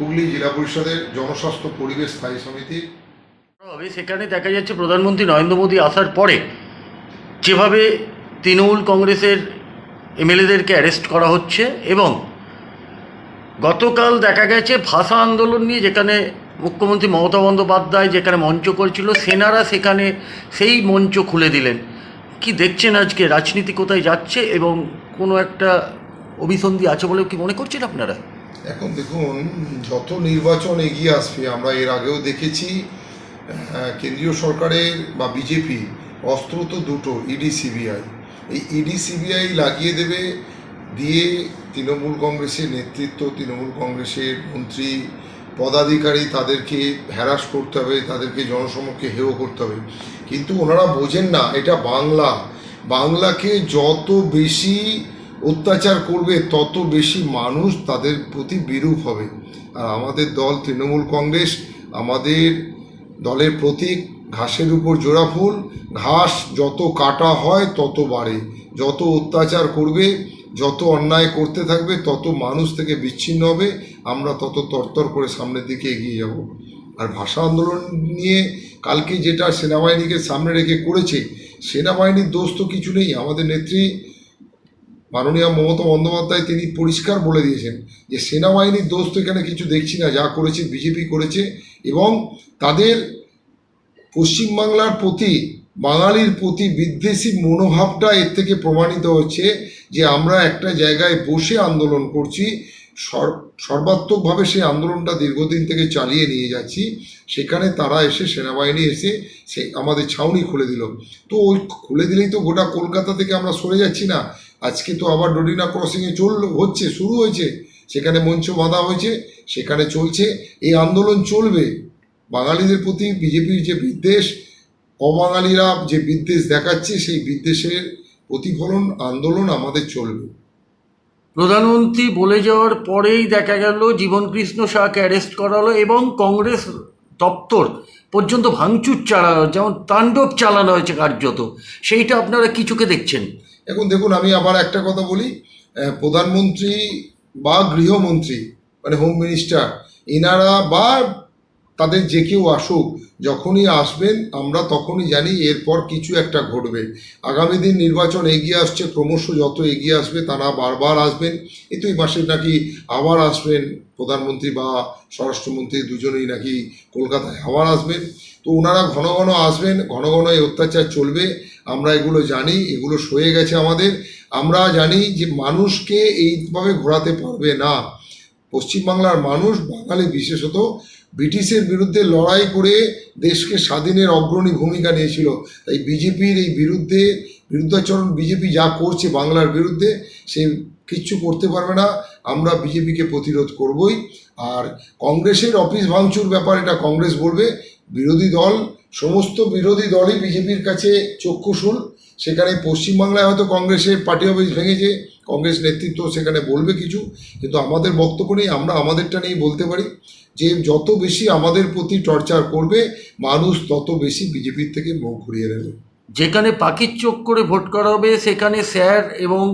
হুগলি জেলা পরিষদের জনস্বাস্থ্য পরিবেশ স্থায়ী সমিতির হবে সেখানে দেখা যাচ্ছে প্রধানমন্ত্রী নরেন্দ্র মোদী আসার পরে যেভাবে তৃণমূল কংগ্রেসের এমএলএদেরকে অ্যারেস্ট করা হচ্ছে এবং গতকাল দেখা গেছে ভাষা আন্দোলন নিয়ে যেখানে মুখ্যমন্ত্রী মমতা বন্দ্যোপাধ্যায় যেখানে মঞ্চ করেছিল, সেনারা সেখানে সেই মঞ্চ খুলে দিলেন। কি দেখছেন আজকে? রাজনীতি কোথায় যাচ্ছে এবং কোনো একটা অভিসন্ধি আছে বলে কি মনে করছেন আপনারা? এখন দেখুন, যত নির্বাচন এগিয়ে আসবে, আমরা এর আগেও দেখেছি কেন্দ্রীয় সরকারের বা বিজেপি অস্ত্র তো দুটো, ইডি, সিবিআই। এই ইডি, সিবিআই লাগিয়ে দেবে, দিয়ে তৃণমূল কংগ্রেসের নেতৃত্ব, তৃণমূল কংগ্রেসের মন্ত্রী, পদাধিকারী তাদেরকে হ্যারাস করতে হবে, তাদেরকে জনসমক্ষে হেয় করতে হবে। কিন্তু ওনারা বোঝেন না, এটা বাংলা। বাংলাকে যত বেশি অত্যাচার করবে, তত বেশি মানুষ তাদের প্রতি বিরূপ হবে। আর আমাদের দল, তৃণমূল কংগ্রেস, আমাদের দলের প্রতীক, ঘাসের উপর জোড়া ফুল, ঘাস যত কাটা হয় তত বাড়ে। যত অত্যাচার করবে, যত অন্যায় করতে থাকবে, তত মানুষ থেকে বিচ্ছিন্ন হবে। আমরা তত তরতর করে সামনের দিকে এগিয়ে যাব। আর ভাষা আন্দোলন নিয়ে কালকে যেটা সেনাবাহিনীকে সামনে রেখে করেছে, সেনাবাহিনীর দোষ তো কিছু নেই। আমাদের নেত্রী মাননীয় মমতা বন্দ্যোপাধ্যায় তিনি পরিষ্কার বলে দিয়েছেন যে সেনাবাহিনীর দোষ তো এখানে কিছু দেখছি না, যা করেছে বিজেপি করেছে এবং তাদের পশ্চিমবাংলার প্রতি, বাঙালির প্রতি বিদ্বেষী মনোভাবটা এর থেকে প্রমাণিত হচ্ছে যে আমরা একটা জায়গায় বসে আন্দোলন করছি, সর- সর্বাত্মকভাবে সেই আন্দোলনটা দীর্ঘদিন থেকে চালিয়ে নিয়ে যাচ্ছি, সেখানে তারা এসে সেনাবাহিনী এসে সে আমাদের ছাউনি খুলে দিল। তো ওই খুলে দিলেই তো গোটা কলকাতা থেকে আমরা সরে যাচ্ছি না আজকে তো আবার ডোডিনা ক্রসিংয়ে চল, হচ্ছে, শুরু হয়েছে। সেখানে মঞ্চ বাঁধা হয়েছে, সেখানে চলছে। এই আন্দোলন চলবে। বাঙালিদের প্রতি বিজেপির যে বিদ্বেষ, অবাঙালিরা যে বিদ্বেষ দেখাচ্ছে, সেই বিদ্বেষের প্রতিফলন, আন্দোলন আমাদের চলবে। প্রধানমন্ত্রী বলে যাওয়ার পরেই দেখা গেল, জীবনকৃষ্ণ শাহকে অ্যারেস্ট করা হলো এবং কংগ্রেস দপ্তর পর্যন্ত ভাঙচুর চালানো যেমন তাণ্ডব চালানো হয়েছে কার্যত। সেইটা আপনারা কি চোখে দেখছেন? এখন দেখুন, আমি আবার একটা কথা বলি প্রধানমন্ত্রী বা গৃহমন্ত্রী মানে হোম মিনিস্টার এনারা বা তাদের যে কেউ আসুক, যখনই আসবেন, আমরা তখনই জানি এরপর কিছু একটা ঘটবে। আগামী দিন নির্বাচন এগিয়ে আসছে, ক্রমশ যত এগিয়ে আসবে, তারা বারবার আসবেন। তো এই মাসে নাকি আবার আসবেন প্রধানমন্ত্রী বা স্বরাষ্ট্রমন্ত্রী, দুজনেই নাকি কলকাতায় আবার আসবেন। তো ওনারা ঘন ঘন আসবেন, ঘন ঘন এই অত্যাচার চলবে। আমরা এগুলো জানি, এগুলো সয়ে গেছে আমাদের। আমরা জানি যে মানুষকে এইভাবে ঘোরাতে পারবে না। পশ্চিমবাংলার মানুষ, বাঙালি বিশেষত, ব্রিটিশের বিরুদ্ধে লড়াই করে দেশকে স্বাধীনের অগ্রণী ভূমিকা নিয়েছিল। তাই বিজেপির এই বিরুদ্ধে, বিরুদ্ধাচরণ বিজেপি যা করছে বাংলার বিরুদ্ধে, সে কিচ্ছু করতে পারবে না। আমরা বিজেপিকে প্রতিরোধ করবই। আর কংগ্রেসের অফিস ভাঙচুর ব্যাপার, এটা কংগ্রেস বলবে। বিরোধী দল সমস্ত বিরোধী দলই বিজেপির কাছে চক্ষুশুল সেখানে পশ্চিমবাংলায় হয়তো কংগ্রেসের পার্টি অফিস ভেঙেছে, কংগ্রেস নেতৃত্ব সেখানে বলবে কিছু, কিন্তু আমাদের বক্তব্য নেই, আমরা আমাদেরটা নিয়েই বলতে পারি যে যত বেশি আমাদের প্রতি টর্চার করবে, মানুষ তত বেশি বিজেপির থেকে মুখ ঘুরিয়ে নেবে। যেখানে পাখির চোখ করে ভোট করা হবে সেখানে স্যার এবং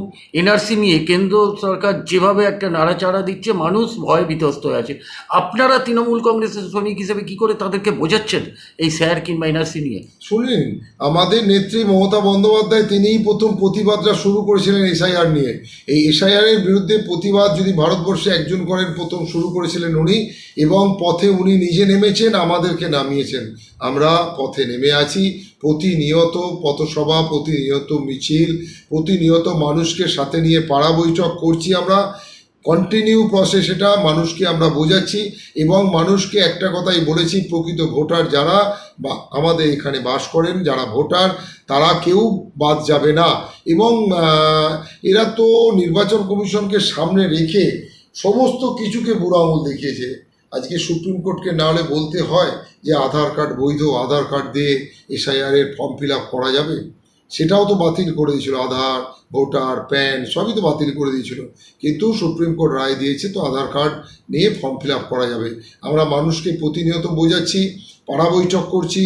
এনআরসি নিয়ে কেন্দ্র সরকার যেভাবে একটা নাড়াচাড়া দিচ্ছে, মানুষ ভয়ে বিধ্বস্ত হয়ে আছে। আপনারা তৃণমূল কংগ্রেসের শ্রমিক হিসেবে কি করে তাদেরকে বোঝাচ্ছেন এই স্যার কিংবা এনআরসি নিয়ে? শুনলেন আমাদের নেত্রী মমতা বন্দ্যোপাধ্যায় তিনিই প্রথম প্রতিবাদটা শুরু করেছিলেন এসআইআর নিয়ে। এই এসআইআর এর বিরুদ্ধে প্রতিবাদ যদি ভারতবর্ষে একজন করেন, প্রথম শুরু করেছিলেন উনি এবং পথে উনি নিজে নেমেছেন, আমাদেরকে নামিয়েছেন। আমরা পথে নেমে আছি প্রতিনিয়ত পথসভা, প্রতিনিয়ত মিছিল, প্রতিনিয়ত মানুষকে সাথে নিয়ে পাড়া বৈঠক করছি আমরা। কন্টিনিউ প্রসেস এটা, মানুষকে আমরা বোঝাচ্ছি এবং মানুষকে একটা কথাই বলেছি, প্রকৃত ভোটার যারা বা আমাদের এখানে বাস করেন, যারা ভোটার, তারা কেউ বাদ যাবে না। এবং এরা তো নির্বাচন কমিশনকে সামনে রেখে সমস্ত কিছুকে বুড়ো আঙুল দেখিয়েছে। আজকে সুপ্রিম কোর্টকে না হলে বলতে হয় যে আধার কার্ড বৈধ, আধার কার্ড দিয়ে এসআইআর এর ফর্ম ফিল আপ করা যাবে? সেটাও তো বাতিল করে দিয়েছিল, আধার, ভোটার, প্যান, সবই তো বাতিল করে দিয়েছিল। কিন্তু সুপ্রিম কোর্ট রায় দিয়েছে তো আধার কার্ড নিয়ে ফর্ম ফিল আপ করা যাবে। আমরা মানুষকে প্রতিনিয়ত বোঝাচ্ছি, পাড়া বৈঠক করছি,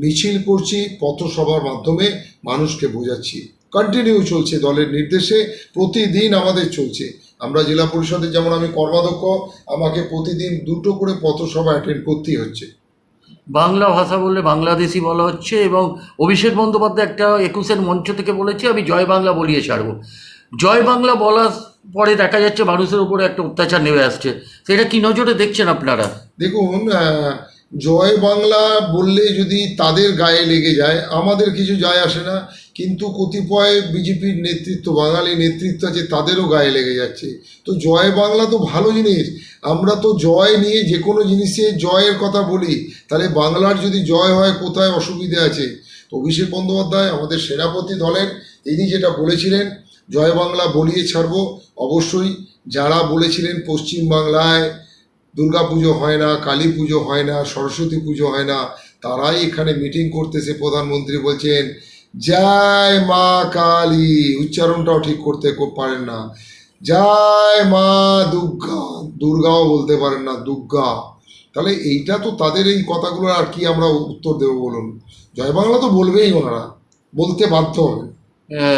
মিছিল করছি, পথসভার মাধ্যমে মানুষকে বোঝাচ্ছি। কন্টিনিউ চলছে দলের নির্দেশে, প্রতিদিন আমাদের চলছে। আমরা জেলা পরিষদের যেমন আমি কর্মাধ্যক্ষ আমাকে প্রতিদিন দুটো করে পথসভা অ্যাটেন্ড করতেই হচ্ছে। বাংলা ভাষা বললে বাংলাদেশি বলা হচ্ছে এবং অভিষেক বন্দ্যোপাধ্যায় একটা একুশের মঞ্চ থেকে বলেছে আমি জয় বাংলা বলিয়ে ছাড়বো। জয় বাংলা বলার পরে দেখা যাচ্ছে মানুষের উপরে একটা অত্যাচার নেমে আসছে। সেটা কি নজরে দেখছেন আপনারা? দেখুন জয় বাংলা বললে যদি তাদের গায়ে লেগে যায় আমাদের কিছু যায় আসে না। কিন্তু কতিপয় বিজেপির নেতৃত্ব, বাঙালি নেতৃত্ব আছে, তাদেরও গায়ে লেগে যাচ্ছে। তো জয় বাংলা তো ভালো জিনিস। আমরা তো জয় নিয়ে যে কোনো জিনিসে জয়ের কথা বলি। তাহলে বাংলার যদি জয় হয়, কোথায় অসুবিধে আছে? তো অভিষেক বন্দ্যোপাধ্যায় আমাদের সেনাপতি দলের, তিনি যেটা বলেছিলেন, জয় বাংলা বলিয়ে ছাড়বো। অবশ্যই যারা বলেছিলেন পশ্চিম বাংলায় দুর্গা পুজো হয় না, কালী পুজো হয় না, সরস্বতী পুজো হয় না, তারাই এখানে মিটিং করতেছে। প্রধানমন্ত্রী বলছেন জয় মা কালী। উচ্চারণটাও ঠিক করতে পারেন না। জয় মা দুর্গা। দুর্গাও বলতে পারেন না, দুর্গা। তাহলে এইটা তো তাদের এই কথাগুলো আর কি আমরা উত্তর দেবো বলুন? জয় বাংলা তো বলবেই ওনারা। বলতে বাধ্য হবে।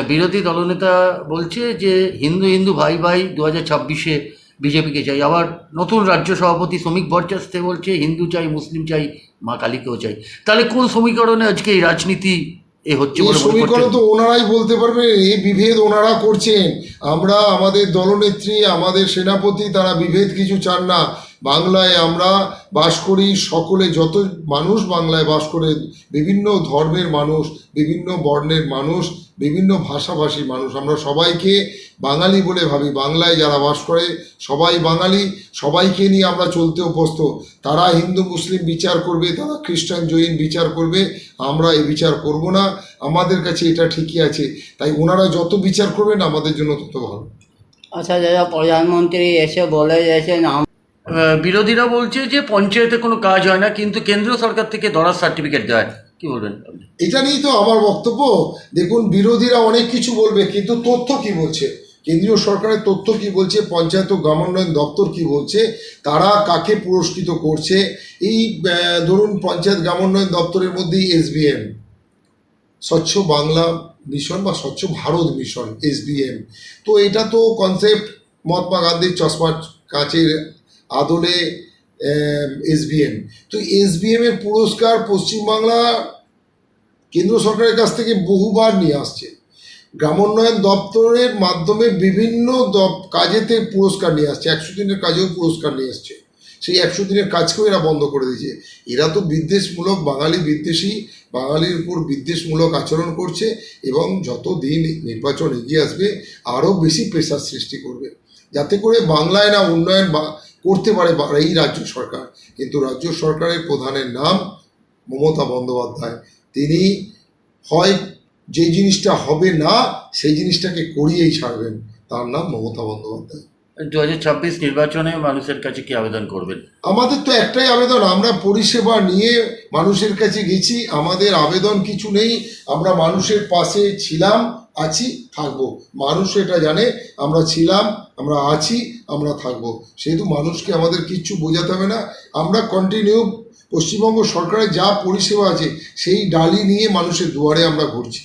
বিরোধী দলনেতা বলছে যে হিন্দু হিন্দু ভাই ভাই দু হাজার ছাব্বিশে বিজেপিকে চাই। আবার নতুন রাজ্য সভাপতি শ্রমিক ভট্টাচার্য বলছে, হিন্দু চাই, মুসলিম চাই, মা কালীকেও চাই। তাহলে কোন সমীকরণে আজকে এই রাজনীতি এ হচ্ছে এই সমীকরণ তো ওনারাই বলতে পারবে এই বিভেদ ওনারা করছেন। আমরা আমাদের দলনেত্রী আমাদের সেনাপতি তারা বিভেদ কিছু চান না। বাংলায় আমরা বাস করি, সকলে যত মানুষ বাংলায় বাস করে, বিভিন্ন ধর্মের মানুষ, বিভিন্ন বর্ণের মানুষ, বিভিন্ন ভাষাভাষী মানুষ, আমরা সবাইকে বাঙালি বলে ভাবি। বাংলায় যারা বাস করে, সবাই বাঙালি, সবাইকে নিয়ে আমরা চলতে অভ্যস্ত। তারা হিন্দু, মুসলিম বিচার করবে, তারা খ্রিস্টান, জৈন বিচার করবে, আমরা এই বিচার করব না। আমাদের কাছে এটা ঠিকই আছে। তাই ওনারা যত বিচার করবেন, আমাদের জন্য তত ভালো। আচ্ছা দাদা, প্রধানমন্ত্রী এসে বলে গেছেন বিরোধীরা বলছে যে পঞ্চায়েতে কোনো কাজ হয় না, কিন্তু কেন্দ্রীয় সরকার থেকে দরার সার্টিফিকেট দেয় কি বলবেন এটা নিয়েই তো আমার বক্তব্য। দেখুন, বিরোধীরা অনেক কিছু বলবে, কিন্তু তথ্য কি বলছে? কেন্দ্রীয় সরকারের তথ্য কি বলছে? পঞ্চায়েত ও গ্রামোন্নয়ন দপ্তর কি বলছে? তারা কাকে পুরস্কৃত করছে? এই ধরুন পঞ্চায়েত গ্রামোন্নয়ন দপ্তরের মধ্যেই এসবিএম। স্বচ্ছ বাংলা মিশন বা স্বচ্ছ ভারত মিশন, এসবিএম। তো এটা তো কনসেপ্ট মহাত্মা গান্ধীর চশমার কাচের আদলে এসবিএম। তো এসবিএম এর পুরস্কার পশ্চিমবাংলা কেন্দ্র সরকারের কাছ থেকে বহুবার নিয়ে আসছে। গ্রামোন্নয়ন দপ্তরের মাধ্যমে বিভিন্ন কাজেতে পুরস্কার নিয়ে আসছে। একশো দিনের কাজেও পুরস্কার নিয়ে আসছে। সেই একশো দিনের কাজকেও এরা বন্ধ করে দিয়েছে। এরা তো বিদ্বেষমূলক, বাঙালি বিদ্বেষী, বাঙালির উপর বিদ্বেষমূলক আচরণ করছে এবং যত দিন নির্বাচন এগিয়ে আসবে, আরও বেশি প্রেশার সৃষ্টি করবে। যাতে করে বাংলায় না উন্নয়ন বা- করতে পারে এই রাজ্য সরকার। কিন্তু রাজ্য সরকারের প্রধানের নাম মমতা বন্দ্যোপাধ্যায়। তিনি হয় যে জিনিসটা হবে না সেই জিনিসটাকে করিয়েই ছাড়বেন। তার নাম মমতা বন্দ্যোপাধ্যায়। দু হাজার ছাব্বিশ নির্বাচনে মানুষের কাছে কি আবেদন করবেন? আমাদের তো একটাই আবেদন আমরা পরিষেবা নিয়ে মানুষের কাছে গেছি আমাদের আবেদন কিছু নেই। আমরা মানুষের পাশে ছিলাম আছি, থাকব। মানুষ এটা জানে, আমরা ছিলাম, আমরা আছি, আমরা থাকব। সেহেতু মানুষকে আমাদের কিচ্ছু বোঝাতে হবে না। আমরা কন্টিনিউ পশ্চিমবঙ্গ সরকারের যা পরিষেবা আছে, সেই ডালি নিয়ে মানুষের দুয়ারে আমরা ঘুরছি।